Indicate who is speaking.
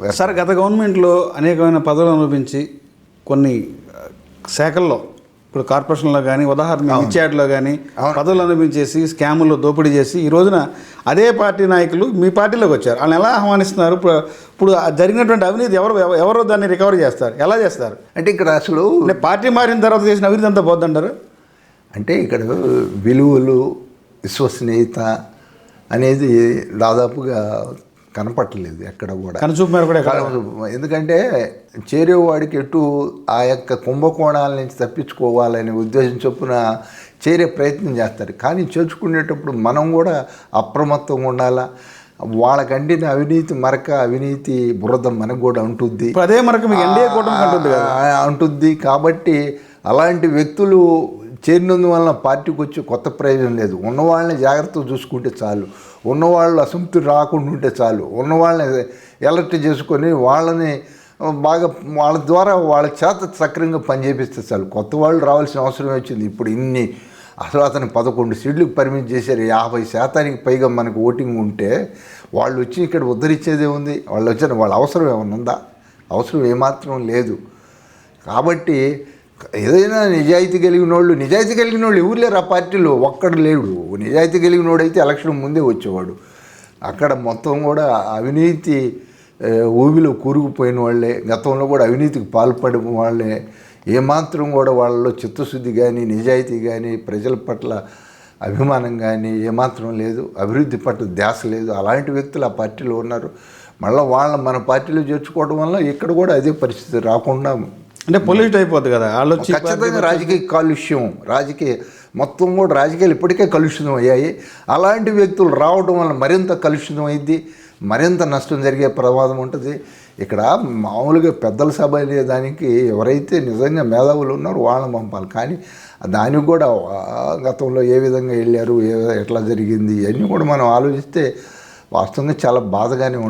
Speaker 1: Sir గత గవర్నమెంట్లో అనేకమైన పదవులు అనుభవించి కొన్ని శాఖల్లో ఇప్పుడు కార్పొరేషన్లో కానీ ఉదాహరణ ఇచ్చాట్లో కానీ పదవులు అనుభవించేసి స్కాముల్లో దోపిడీ చేసి ఈ రోజున అదే పార్టీ నాయకులు మీ పార్టీలోకి వచ్చారు. వాళ్ళని ఎలా ఆహ్వానిస్తున్నారు? ఇప్పుడు జరిగినటువంటి అవినీతి ఎవరు ఎవరు దాన్ని రికవర్ చేస్తారు? ఎలా చేస్తారు?
Speaker 2: అంటే ఇక్కడ అసలు
Speaker 1: పార్టీ మారిన తర్వాత చేసిన అవినీతి అంతా పోద్దంటారు?
Speaker 2: అంటే ఇక్కడ విలువలు విశ్వసనీయత అనేది దాదాపుగా కనపట్టలేదు ఎక్కడ కూడా.
Speaker 1: కనుచూపు మేర కూడా
Speaker 2: ఎందుకంటే చేరేవాడికి ఎటు ఆ యొక్క కుంభకోణాల నుంచి తప్పించుకోవాలనే ఉద్దేశం చొప్పున చేరే ప్రయత్నం చేస్తారు. కానీ చేర్చుకునేటప్పుడు మనం కూడా అప్రమత్తంగా ఉండాలా? వాళ్ళకంటిన అవినీతి మరక అవినీతి బురద మనకు కూడా ఉంటుంది
Speaker 1: అదే మనకు మీకు ఎన్డీఏ కూటమి కంటుంది కదా.
Speaker 2: ఆ, ఉంటుంది కాబట్టి అలాంటి వ్యక్తులు చేరినందువలన పార్టీకి వచ్చి కొత్త ప్రయోజనం లేదు. ఉన్నవాళ్ళని జాగ్రత్తగా చూసుకుంటే చాలు. ఉన్నవాళ్ళు అసంతృప్తి రాకుండా ఉంటే చాలు. ఉన్నవాళ్ళని ఎలర్ట్ చేసుకొని వాళ్ళని బాగా వాళ్ళ ద్వారా వాళ్ళ చేత సక్రంగా పనిచేపిస్తే చాలు. కొత్త వాళ్ళు రావాల్సిన అవసరం వచ్చింది. ఇప్పుడు ఇన్ని అసలు అతను పదకొండు సీట్లకు పరిమితి చేశారు. యాభై శాతానికి పైగా మనకు ఓటింగ్ ఉంటే వాళ్ళు వచ్చి ఇక్కడ ఉద్ధరించేదే ఉంది. వాళ్ళు వచ్చిన వాళ్ళ అవసరం ఏమైనా ఉందా? అవసరం ఏమాత్రం లేదు. కాబట్టి ఏదైనా నిజాయితీ కలిగిన వాళ్ళు నిజాయితీ కలిగిన వాళ్ళు ఎవరు లేరు ఆ పార్టీలో? ఒక్కడు లేడు. నిజాయితీ కలిగిన అయితే ఎలక్షన్ ముందే వచ్చేవాడు. అక్కడ మొత్తం కూడా అవినీతి ఊబిలో కూరుకుపోయిన వాళ్ళే. గతంలో కూడా అవినీతికి పాల్పడిన వాళ్ళే. ఏమాత్రం కూడా వాళ్ళలో చిత్తశుద్ధి కానీ నిజాయితీ కానీ ప్రజల పట్ల అభిమానం కానీ ఏమాత్రం లేదు. అభివృద్ధి పట్ల ధ్యాస లేదు. అలాంటి వ్యక్తులు ఆ పార్టీలో ఉన్నారు. మళ్ళీ వాళ్ళ మన పార్టీలో చేర్చుకోవడం వల్ల ఇక్కడ కూడా అదే పరిస్థితి రాకుండా
Speaker 1: అంటే పొల్యూట్ అయిపోద్ది కదా. వాళ్ళు వచ్చి
Speaker 2: ఖచ్చితంగా రాజకీయ కాలుష్యం రాజకీయ మొత్తం కూడా రాజకీయాలు ఇప్పటికే కలుషితం అయ్యాయి. అలాంటి వ్యక్తులు రావడం వల్ల మరింత కలుషితం అయింది మరింత నష్టం జరిగే ప్రమాదం ఉంటుంది. ఇక్కడ మామూలుగా పెద్దల సభ అనే దానికి ఎవరైతే నిజంగా మేధావులు ఉన్నారో వాళ్ళని పంపాలి. కానీ దానికి కూడా గతంలో ఏ విధంగా వెళ్ళారు ఏ ఎట్లా జరిగింది ఇవన్నీ కూడా మనం ఆలోచిస్తే వాస్తవంగా చాలా బాధగానే ఉంటుంది